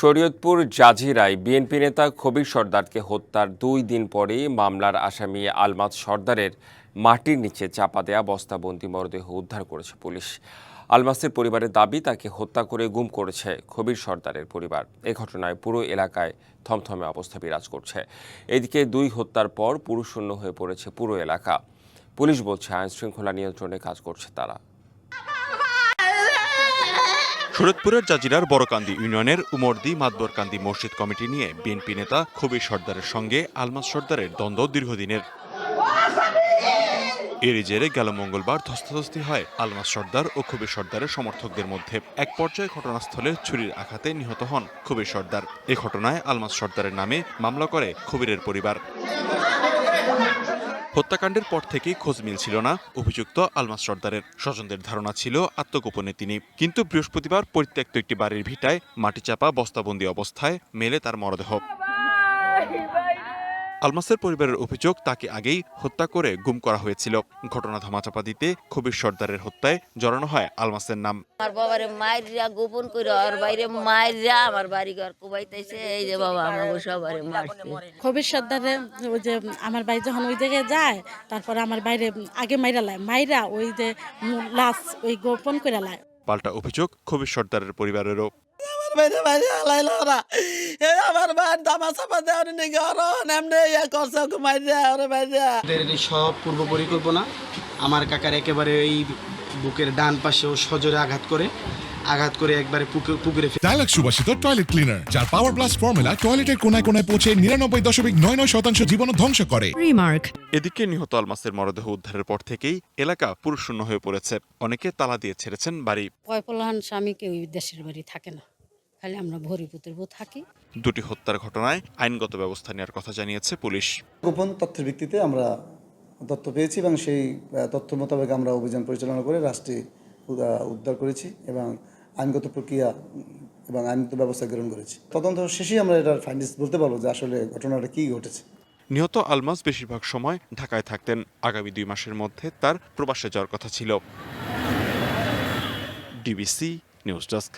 Shariatpur জাজিরায় BNP নেতা কবির সর্দারকে হত্যার দুই দিন পরেই মামলার আসামি আলমাজ সর্দারের মাটির নিচে চাপা দেয়া বস্তাবন্দি মরদেহ উদ্ধার করেছে পুলিশ। আলমাসের পরিবারের দাবি, তাকে হত্যা করে গুম করেছে খবির সর্দারের পরিবার। এ ঘটনায় পুরো এলাকায় থমথমে অবস্থা বিরাজ করছে। এদিকে দুই হত্যার পর পুরুষশূন্য হয়ে পড়েছে পুরো এলাকা। পুলিশ বলছে, আইনশৃঙ্খলা নিয়ন্ত্রণে কাজ করছে তারা। শরৎপুরের জাজিরার বড়কান্দি ইউনিয়নের উমরদি মাতবরকান্দি মসজিদ কমিটি নিয়ে বিএনপি নেতা কবির সর্দারের সঙ্গে আলমাস সর্দারের দ্বন্দ্ব দীর্ঘদিনের। এরই জেরে গেল মঙ্গলবার ধস্তাধস্তি হয় আলমাস সর্দার ও কবির সর্দারের সমর্থকদের মধ্যে। এক পর্যায়ে ঘটনাস্থলে ছুরির আঘাতে নিহত হন কবির সর্দার। এ ঘটনায় আলমাস সর্দারের নামে মামলা করে কবিরের পরিবার। হত্যাকাণ্ডের পর থেকেই খোঁজ মিলছিল না অভিযুক্ত আলমাস সর্দারের। স্বজনদের ধারণা ছিল আত্মগোপনে তিনি। কিন্তু বৃহস্পতিবার পরিত্যক্ত একটি বাড়ির ভিটায় মাটি চাপা বস্তাবন্দি অবস্থায় মেলে তার মরদেহ। আলমাসের পরিবারের অভিযোগ তাকে আগেই হত্যা করে গুম করা হয়েছিল। ঘটনা ধামাচাপা দিতে কবির সর্দারের হত্যায় জড়ানো হয় আলমাসের নাম। আমার বাবারে মাইরা গোপন করে আর বাইরে মাইরা আমার বাড়ি ঘর কুবাইতেছে এই যে বাবা আমাকে সবারে মারছে। কবির সর্দারে ওই যে আমার বাড়ি যখন ওই জায়গায় যায় তারপরে আমার বাইরে আগে মাইরা লায়। মাইরা ওই যে লাশ ওই গোপন করে লায়। পাল্টা অভিযোগ কবির সর্দারের পরিবারেরও। বাইরে বাইরে হালাইলো ওরা। এ আমার ভাই দামা চাপা দেওয়ার নাকি ওরা এমনি ইয়া করছে ওকে মাইরে ওরে বাইরে ওদের এই সব পূর্ব পরিকল্পনা। আমার কাকার একেবারে এই বুকের ডান পাশে ও সজোরে আঘাত করে আঘাত করে একবারে পুকুরে ডায়লগ সুবাসিত টয়লেট ক্লিনার যার পাওয়ার প্লাস ফর্মুলা টয়লেটের কোনায় কোনায় পৌঁছে নিরানব্বই দশমিক নয় নয় শতাংশ জীবন ধ্বংস করে। Remark. এদিকে নিহত আলমাসের মরদেহ উদ্ধারের পর থেকেই এলাকা পুরুষশূন্য হয়ে পড়েছে। অনেকে তালা দিয়ে ছেড়েছেন বাড়ি। পয়পলাহান স্বামীকে ওই দেশের বাড়ি থাকে না। খালি আমরা ভরিপুতের বউ থাকি। দুটি হত্যার ঘটনায় আইনগত ব্যবস্থা নেওয়ার কথা জানিয়েছে পুলিশ। গোপন তথ্যের ভিত্তিতে আমরা তথ্য পেয়েছি এবং সেই তথ্য মোতাবেক আমরা অভিযান পরিচালনা করে রাষ্ট্রে উদ্ধার করেছি এবং আইনগত প্রক্রিয়া এবং আইনগত ব্যবস্থা গ্রহণ করেছি। তদন্ত শেষেই আমরা এটার ফাইন্ডিংস বলতে পারব যে আসলে ঘটনাটা কী ঘটেছে। নিহত আলমাস বেশিরভাগ সময় ঢাকায় থাকতেন। আগামী দুই মাসের মধ্যে তার প্রবাসে যাওয়ার কথা ছিল। DBC news desk.